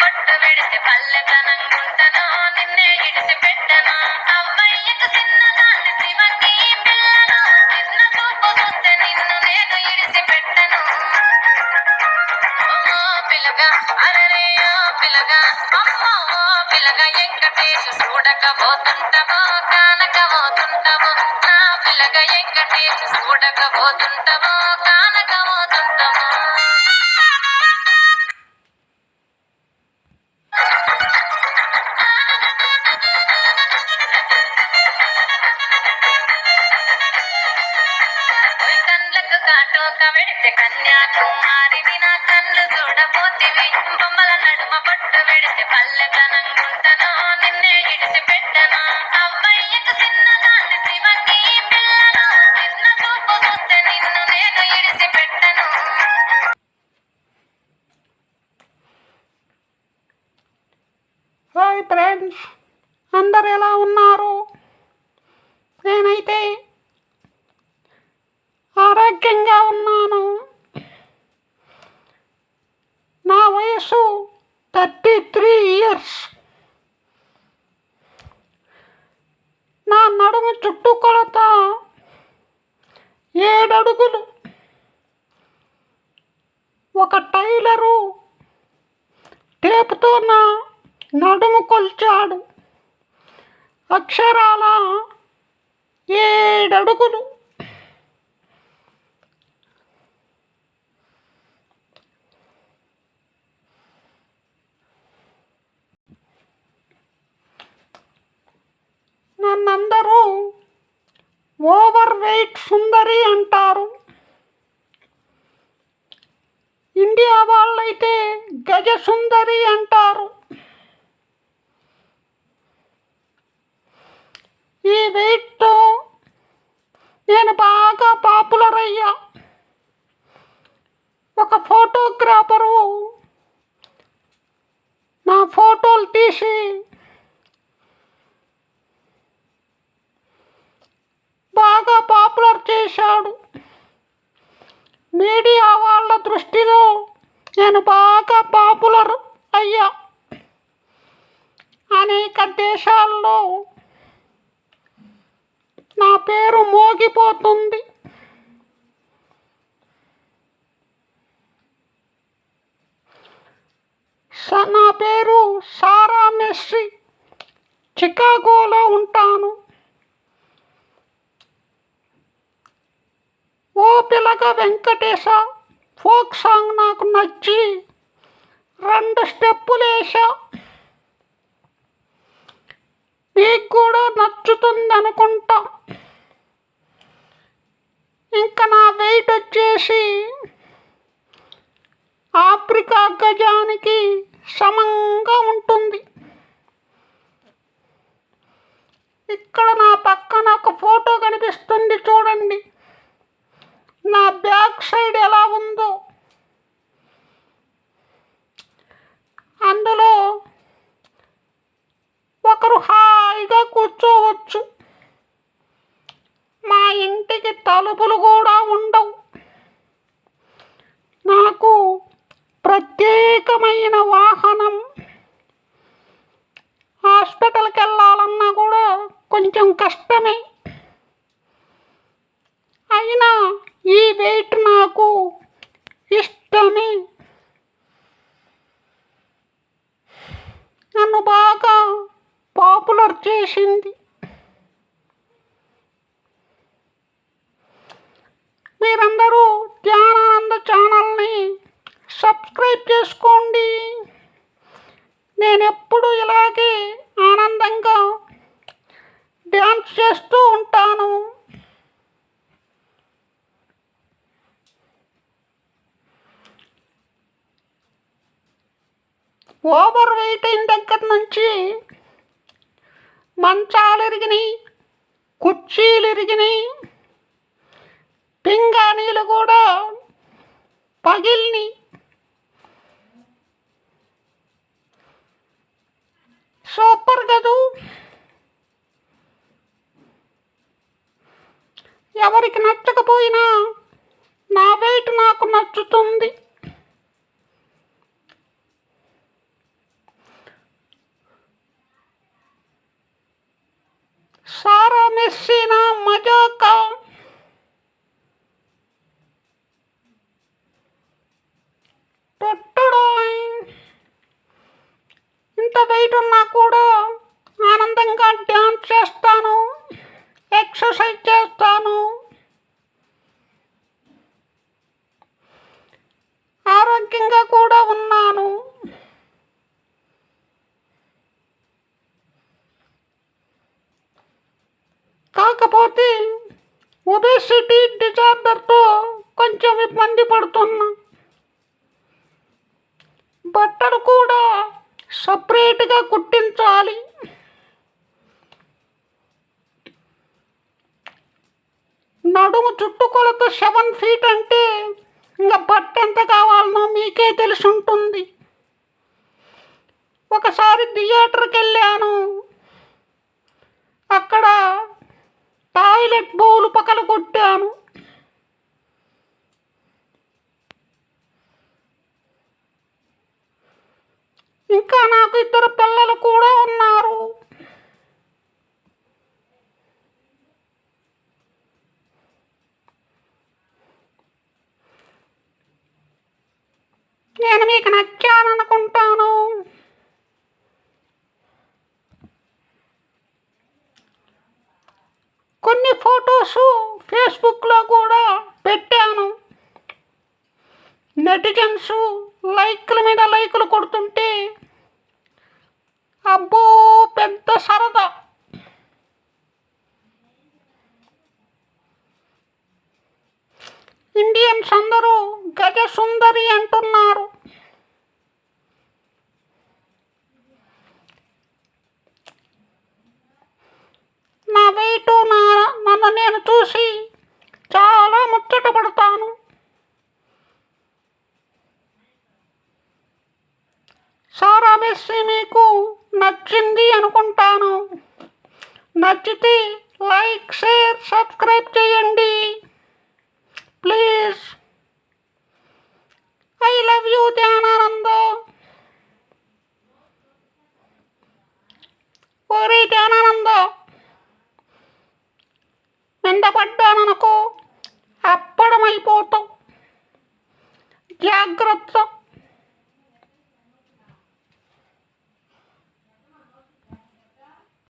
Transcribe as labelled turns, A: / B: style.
A: పట్టు పెడితే పల్లెతనంగుంటను నిన్నే ఇడిసి పెట్టను. అవ్వయ్యకు చిన్నదాన్ని శివంగి పిల్లను చిన్న చూపు చూస్తే నిన్ను నేను ఇడిసి పెట్టను. ఓ పిల్లగా అరే ఓ పిల్లగా అమ్మో ఓ పిల్లగా వెంకటేశ్ చూడకపోతుంటవో కానకపోతుంటవో. నా పిలగ వెంకటేశ్ చూడకపోతుంటవో కా పెడితే వెడితే పల్లెతనంగుంటను నిన్నే ఇడిసి పెట్టను. అవ్వయ్యకు చిన్నదాన్ని శివకి పిల్లను చిన్న చూపు చూస్తే నిన్ను నేను ఇడిసి పెట్టను.
B: హాయ్ ఫ్రెండ్స్ అందరు ఎలా ఉన్నారు? నేనైతే ఆరోగ్యంగా ఉన్నాను. నా వయసు థర్టీ త్రీ ఇయర్స్ నా నడుము చుట్టుకొలత ఏడడుగులు ఒక టైలరు టేపుతో నా నడుము కొల్చాడు. అక్షరాల ఏడడుగులు. నన్నందరూ ఓవర్ వెయిట్ సుందరి అంటారు. ఇండియా వాళ్ళైతే గజసుందరి అంటారు. ఈ వీటితో నేను బాగా పాపులర్ అయ్యా ఒక ఫోటోగ్రాఫరు నా ఫోటోలు తీసి బాగా పాపులర్ చేశాడు మీడియా వాళ్ళ దృష్టిలో నేను బాగా పాపులర్ అయ్యా అనేక దేశాల్లో నా పేరు మోగిపోతుంది. నా పేరు సారా మెస్సి చికాగోలో ఉంటాను. ఓ పిలక వెంకటేశ ఫోక్ సాంగ్ నాకు నచ్చి రెండు స్టెప్పులు వేసా మీకు కూడా నచ్చుతుంది అనుకుంటా ఇంకా నా వెయిట్ వచ్చేసి ఆఫ్రికా గజానికి సమంగా ఉంటుంది కొంచెం కష్టమే. అయినా ఈ వెయిట్ నాకు ఇష్టమే. నన్ను బాగా పాపులర్ చేసింది మీరందరూ ధ్యానానంద ఛానల్ని సబ్స్క్రైబ్ చేసుకోండి నేను ఎప్పుడు ఇలాగే ఆనందంగా డ్యాన్స్ చేస్తూ ఉంటాను ఓవర్ వెయిట్ అయిన దగ్గర నుంచి మంచాలు ఇరిగినాయి కుర్చీలు ఇరిగినాయి పింగాణీలు కూడా పగిలినాయి. సూపర్ కదూ? ఎవరికి నచ్చకపోయినా నా వెయిట్ నాకు నచ్చుతుంది. కాకపోతే ఒబేసిటీ డిజార్డర్తో కొంచెం ఇబ్బంది పడుతున్నా. బట్టలు కూడా సపరేట్గా కుట్టించాలి. నడుము చుట్టుకొలత సెవెన్ ఫీట్ అంటే ఇంకా బట్ట ఎంత కావాలనో మీకే తెలిసి ఉంటుంది. ఒకసారి థియేటర్కి వెళ్ళాను అక్కడ టాయిలెట్ బౌలు పక్కన కొట్టాను ఇంకా నాకు ఇద్దరు పిల్లలు కూడా ఉన్నారు నేను మీకు నచ్చాననుకుంటాను కొన్ని ఫొటోస్ ఫేస్బుక్లో కూడా పెట్టాను. నెటిజన్స్ లైక్ల మీద లైకులు కొడుతుంటే అబ్బో పెద్ద సరదా. ఇండియన్స్ అందరూ గజ సుందరి నచ్చితే లైక్ షేర్ సబ్స్క్రైబ్ చేయండి. ప్లీజ్. I love you ధ్యానానందో.